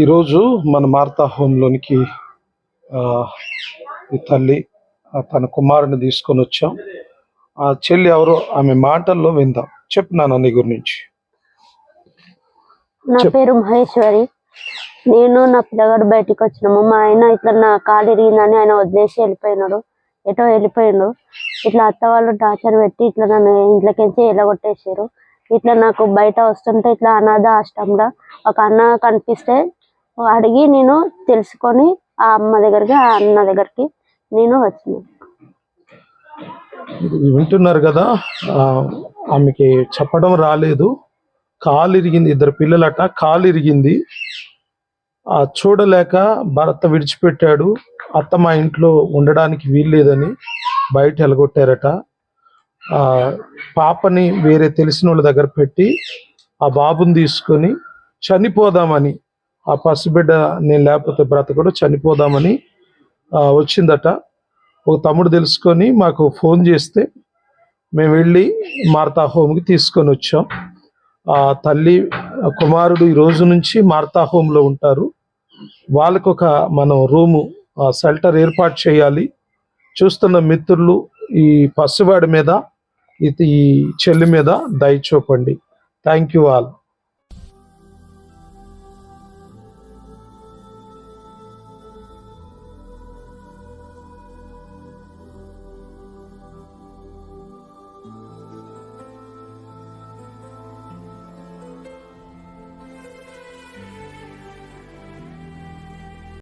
ఈరోజు మన మార్తా హోంలోనికి ఆ, ఈ తల్లి తన కుమారుని తీసుకొని వచ్చాం. ఆ చెల్లి ఎవరో ఆమె మాటల్లో విందాం. చెప్పు నాన్న నీ గురించి. నా పేరు మహేశ్వరి. నేను నా పిల్లగాడు బయటికి వచ్చినాము. మా ఆయన ఇట్లా నా కాలు ఇరిగిందని ఆయన వదిలేసి వెళ్ళిపోయినాడు. ఎటో వెళ్ళిపోయిండు. ఇట్లా అత్త వాళ్ళు టార్చర్ పెట్టి ఇట్లా నన్ను ఇంట్లోకించి ఎలగొట్టేసారు ఇట్లా నాకు బయట వస్తుంటే ఇట్లా అనాథ ఆశ్రమంలో ఒక అన్న కనిపిస్తే అడిగి నేను తెలుసుకొని ఆ అమ్మ దగ్గరికి ఆ అన్న దగ్గరికి నేను వచ్చిన. వింటున్నారు కదా ఆమెకి చెప్పడం రాలేదు. కాలు ఇరిగింది ఇద్దరు పిల్లలట కాలు ఇరిగింది. ఆ చూడలేక భర్త విడిచిపెట్టాడు. అత్త మా ఇంట్లో ఉండడానికి వీల్లేదని బయట ఎలగొట్టారట. పాపని వేరే తెలిసిన వాళ్ళ దగ్గర పెట్టి ఆ బాబుని తీసుకొని చనిపోదామని ఆ పసిబిడ్డ నేను లేకపోతే బ్రతకడు చనిపోదామని వచ్చిందట. ఒక తమ్ముడు తెలుసుకొని మాకు ఫోన్ చేస్తే మేము వెళ్ళి మార్తా హోమ్కి తీసుకొని వచ్చాం. ఆ తల్లి కుమారుడు ఈ రోజు నుంచి మార్తా హోమ్లో ఉంటారు. వాళ్ళకు ఒక మనం రూము షెల్టర్ ఏర్పాటు చేయాలి. చూస్తున్న మిత్రులు ఈ పసివాడి మీద ఈ చెల్లి మీద దయ చూపండి. Thank you all